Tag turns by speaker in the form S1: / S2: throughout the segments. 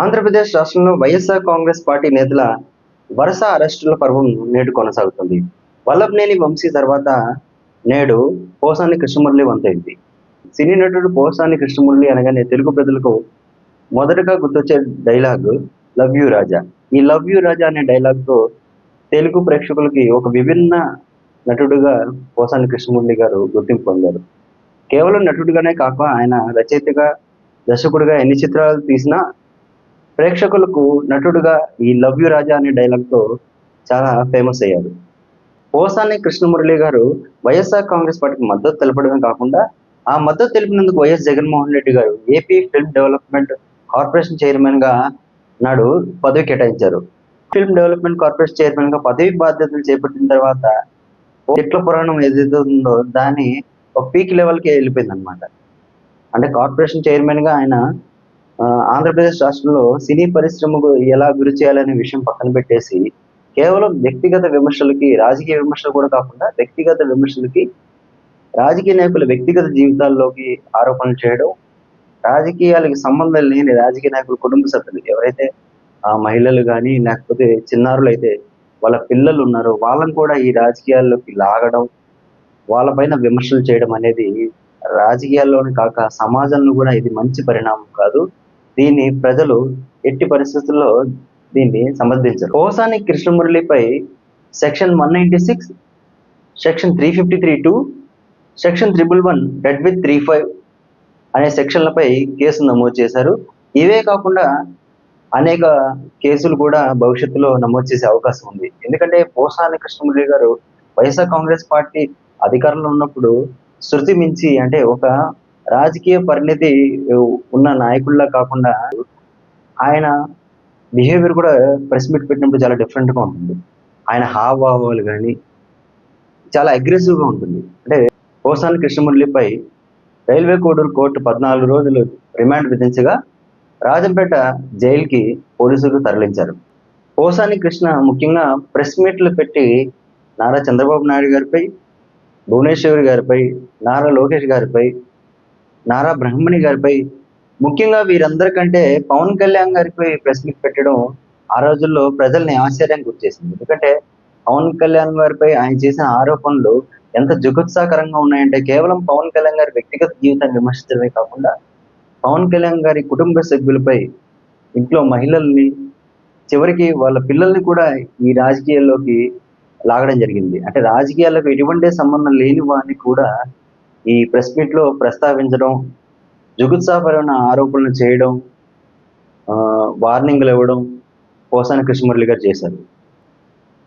S1: ఆంధ్రప్రదేశ్ రాష్ట్రంలో వైఎస్ఆర్ కాంగ్రెస్ పార్టీ నేతల వరుస అరెస్టుల పర్వం నేడు కొనసాగుతుంది. వల్లభనేని వంశీ తర్వాత నేడు పోసాని కృష్ణమురళి వంతైంది సినీ నటుడు పోసాని కృష్ణమురళి అనగానే తెలుగు ప్రజలకు మొదటగా గుర్తొచ్చే డైలాగ్ లవ్ యూ రాజా. ఈ లవ్ యూ రాజా అనే డైలాగ్తో తెలుగు ప్రేక్షకులకి ఒక విభిన్న నటుడుగా పోసాని కృష్ణమురళి గారు గుర్తింపు పొందారు. కేవలం నటుడిగానే కాక ఆయన రచయితగా దర్శకుడిగా ఎన్ని చిత్రాలు తీసినా ప్రేక్షకులకు నటుడుగా ఈ లవ్ యు రాజా అనే డైలాగ్తో చాలా ఫేమస్ అయ్యారు పోసాని కృష్ణమురళి గారు వైఎస్ఆర్ కాంగ్రెస్ పార్టీకి మద్దతు తెలపడమే కాకుండా ఆ మద్దతు తెలిపినందుకు YS Jaganmohan Reddy garu A P film development corporation చైర్మన్గా నాడు పదవి కేటాయించారు. ఫిల్మ్ డెవలప్మెంట్ కార్పొరేషన్ చైర్మన్గా పదవి బాధ్యతలు చేపట్టిన తర్వాత చెట్ల పురాణం ఏదైతే ఉందో దాన్ని ఒక పీక్ లెవెల్కి వెళ్ళిపోయింది అనమాట అంటే కార్పొరేషన్ చైర్మన్గా ఆయన ఆంధ్రప్రదేశ్ రాష్ట్రంలో సినీ పరిశ్రమకు ఎలా గురి చేయాలనే విషయం పక్కన పెట్టేసి కేవలం వ్యక్తిగత విమర్శలకి రాజకీయ విమర్శలు కూడా కాకుండా వ్యక్తిగత విమర్శలకి రాజకీయ నాయకుల వ్యక్తిగత జీవితాల్లోకి ఆరోపణలు చేయడం రాజకీయాలకి సంబంధం లేని రాజకీయ నాయకుల కుటుంబ సభ్యులు ఎవరైతే ఆ మహిళలు కానీ లేకపోతే చిన్నారులు అయితే వాళ్ళ పిల్లలు ఉన్నారో వాళ్ళని కూడా ఈ రాజకీయాల్లోకి లాగడం వాళ్ళపైన విమర్శలు చేయడం అనేది రాజకీయాల్లోనే కాక సమాజంలో కూడా ఇది మంచి పరిణామం కాదు. దీన్ని ప్రజలు ఎట్టి పరిస్థితుల్లో దీన్ని సమర్థించరు. Posani కృష్ణమురళిపై section one ninety six section three fifty three two section triple one read with three five అనే సెక్షన్లపై కేసు నమోదు చేశారు. ఇవే కాకుండా అనేక కేసులు కూడా భవిష్యత్తులో నమోదు చేసే అవకాశం ఉంది. ఎందుకంటే పోసాని కృష్ణమురళి గారు వైఎస్ఆర్ కాంగ్రెస్ పార్టీ అధికారంలో ఉన్నప్పుడు శృతి మించి అంటే ఒక రాజకీయ పరిణితి ఉన్న నాయకుల్లా కాకుండా ఆయన బిహేవియర్ కూడా ప్రెస్ మీట్ పెట్టినప్పుడు చాలా డిఫరెంట్గా ఉంటుంది. ఆయన హావభావాలు కానీ చాలా అగ్రెసివ్గా ఉంటుంది. అంటే కోసాని కృష్ణమురళిపై రైల్వే కోడూరు కోర్టు పద్నాలుగు రోజులు రిమాండ్ విధించగా రాజంపేట జైలుకి పోలీసులు తరలించారు. పోసాని కృష్ణ ముఖ్యంగా ప్రెస్ మీట్లు పెట్టి నారా చంద్రబాబు నాయుడు గారిపై భువనేశ్వరి గారిపై నారా లోకేష్ గారిపై నారా బ్రహ్మణి గారిపై ముఖ్యంగా వీరందరికంటే పవన్ కళ్యాణ్ గారిపై ప్రెస్ మీట్ పెట్టడం ఆ రోజుల్లో ప్రజల్ని ఆశ్చర్యం గుర్చేసింది. ఎందుకంటే పవన్ కళ్యాణ్ గారిపై ఆయన చేసిన ఆరోపణలు ఎంత జుగుత్సాకరంగా ఉన్నాయంటే కేవలం పవన్ కళ్యాణ్ గారి వ్యక్తిగత జీవితాన్ని విమర్శించడమే కాకుండా పవన్ కళ్యాణ్ గారి కుటుంబ సభ్యులపై ఇంట్లో మహిళల్ని చివరికి వాళ్ళ పిల్లల్ని కూడా ఈ రాజకీయాల్లోకి లాగడం జరిగింది. అంటే రాజకీయాలకు ఎటువంటి సంబంధం లేని వారిని కూడా ఈ ప్రెస్ మీట్లో ప్రస్తావించడం జుగుత్సాపరమైన ఆరోపణలు చేయడం వార్నింగ్లు ఇవ్వడం పోసాని కృష్ణమురళి గారు చేశారు.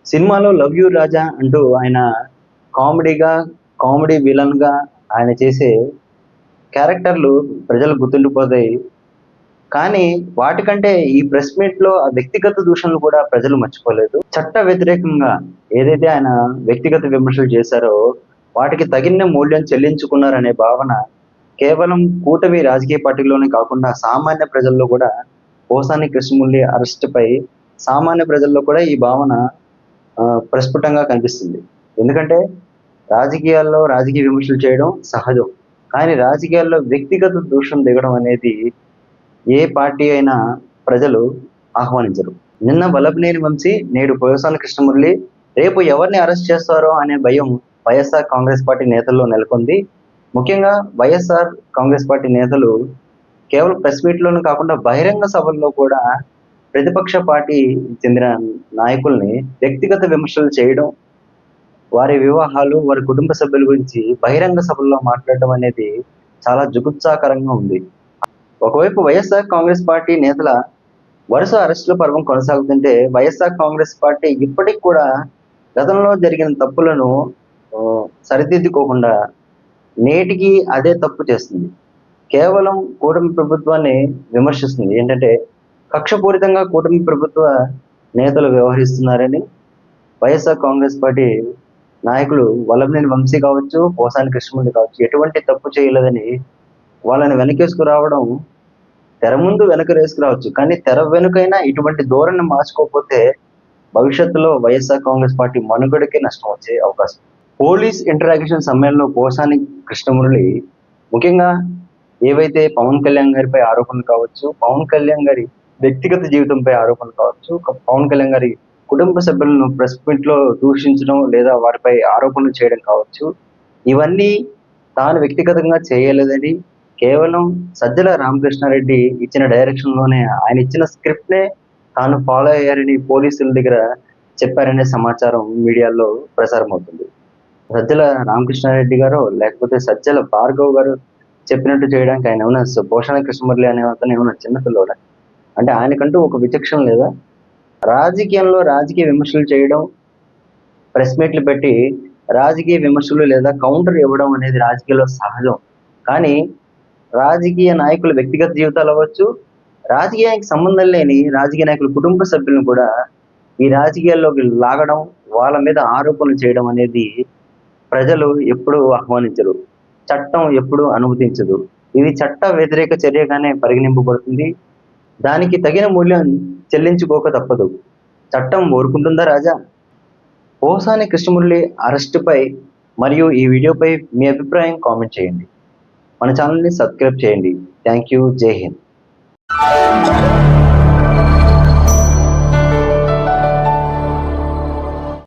S1: సినిమాలో లవ్ యూ రాజా అంటూ ఆయన కామెడీగా కామెడీ విలన్గా ఆయన చేసే క్యారెక్టర్లు ప్రజలు గుర్తుండిపోతాయి. కానీ వాటికంటే ఈ ప్రెస్ మీట్లో ఆ వ్యక్తిగత దూషణలు కూడా ప్రజలు మర్చిపోలేదు. చట్ట వ్యతిరేకంగా ఏదైతే ఆయన వ్యక్తిగత విమర్శలు చేశారో వాటికి తగిన మూల్యం చెల్లించుకున్నారనే భావన కేవలం కూటమి రాజకీయ పార్టీలోనే కాకుండా సామాన్య ప్రజల్లో కూడా పోసాని కృష్ణమూల్లి అరెస్ట్పై సామాన్య ప్రజల్లో కూడా ఈ భావన ప్రస్ఫుటంగా కనిపిస్తుంది. ఎందుకంటే రాజకీయాల్లో రాజకీయ విమర్శలు చేయడం సహజం. కానీ రాజకీయాల్లో వ్యక్తిగత దూషణ దిగడం అనేది ఏ పార్టీ అయినా ప్రజలు ఆహ్వానించరు. నిన్న వల్లభనేని వంశీ నేడు పోయసాని కృష్ణమురళి రేపు ఎవరిని అరెస్ట్ చేస్తారో అనే భయం వైఎస్ఆర్ కాంగ్రెస్ పార్టీ నేతల్లో నెలకొంది. ముఖ్యంగా వైఎస్ఆర్ కాంగ్రెస్ పార్టీ నేతలు కేవలం ప్రెస్ మీట్లోనే కాకుండా బహిరంగ సభల్లో కూడా ప్రతిపక్ష పార్టీ చెందిన నాయకుల్ని వ్యక్తిగత విమర్శలు చేయడం వారి వివాహాలు వారి కుటుంబ సభ్యుల గురించి బహిరంగ సభల్లో మాట్లాడడం అనేది చాలా జుగుత్సాకరంగా ఉంది. ఒకవైపు వైఎస్ఆర్ కాంగ్రెస్ పార్టీ నేతల వరుస అరెస్టుల పర్వం కొనసాగుతుంటే వైఎస్ఆర్ కాంగ్రెస్ పార్టీ ఇప్పటికి కూడా గతంలో జరిగిన తప్పులను సరిదిద్దుకోకుండా నేటికి అదే తప్పు చేస్తుంది. కేవలం కూటమి ప్రభుత్వాన్ని విమర్శిస్తుంది. ఏంటంటే కక్షపూరితంగా కూటమి ప్రభుత్వ నేతలు వ్యవహరిస్తున్నారని వైఎస్ఆర్ కాంగ్రెస్ పార్టీ నాయకులు వల్లభనేని వంశీ కావచ్చు పోసాని కృష్ణమూర్తి కావచ్చు ఎటువంటి తప్పు చేయలేదని వాళ్ళని వెనకేసుకురావడం తెర ముందు వెనక రేసుకురావచ్చు. కానీ తెర వెనుకైనా ఇటువంటి ధోరణి మార్చుకోకపోతే భవిష్యత్తులో వైఎస్ఆర్ కాంగ్రెస్ పార్టీ మనుగడకి నష్టం వచ్చే అవకాశం. పోలీస్ ఇంటరాక్షన్ సమయంలో పోసాని కృష్ణమురళి ముఖ్యంగా ఏవైతే పవన్ కళ్యాణ్ గారిపై ఆరోపణలు కావచ్చు పవన్ కళ్యాణ్ గారి వ్యక్తిగత జీవితంపై ఆరోపణలు కావచ్చు పవన్ కళ్యాణ్ గారి కుటుంబ సభ్యులను ప్రెస్ మీట్లో దూషించడం లేదా వారిపై ఆరోపణలు చేయడం కావచ్చు ఇవన్నీ తాను వ్యక్తిగతంగా చేయలేదని కేవలం సజ్జల రామకృష్ణారెడ్డి ఇచ్చిన డైరెక్షన్లోనే ఆయన ఇచ్చిన స్క్రిప్ట్ నే తాను ఫాలో అయ్యారని పోలీసుల దగ్గర చెప్పారనే సమాచారం మీడియాలో ప్రసారం అవుతుంది సజ్జల రామకృష్ణారెడ్డి గారు లేకపోతే సజ్జల భార్గవ్ గారు చెప్పినట్టు చేయడానికి ఆయన ఏమైనా భూషణ కృష్ణమురళి అనే అతను ఏమైనా చిన్నపిల్లోడా అంటే ఆయనకంటూ ఒక విచక్షణ లేదా? రాజకీయంలో రాజకీయ విమర్శలు చేయడం ప్రెస్ మీట్లు పెట్టి రాజకీయ విమర్శలు లేదా కౌంటర్ ఇవ్వడం అనేది రాజకీయాల్లో సహజం. కానీ రాజకీయ నాయకుల వ్యక్తిగత జీవితాలు అవ్వచ్చు రాజకీయానికి సంబంధం లేని రాజకీయ నాయకుల కుటుంబ సభ్యులను కూడా ఈ రాజకీయాల్లోకి లాగడం వాళ్ళ మీద ఆరోపణలు చేయడం అనేది ప్రజలు ఎప్పుడూ ఆహ్వానించరు. చట్టం ఎప్పుడూ అనుమతించదు. ఇది చట్ట వ్యతిరేక చర్యగానే పరిగణింపబడుతుంది. దానికి తగిన మూల్యం చెల్లించుకోక తప్పదు. చట్టం ఊరుకుంటుందా రాజా? పోసాని కృష్ణమురళి అరెస్టుపై మరియు ఈ వీడియోపై మీ అభిప్రాయం కామెంట్ చేయండి. మన ఛానల్ని సబ్స్క్రైబ్ చేయండి. Thank you. జై Hind.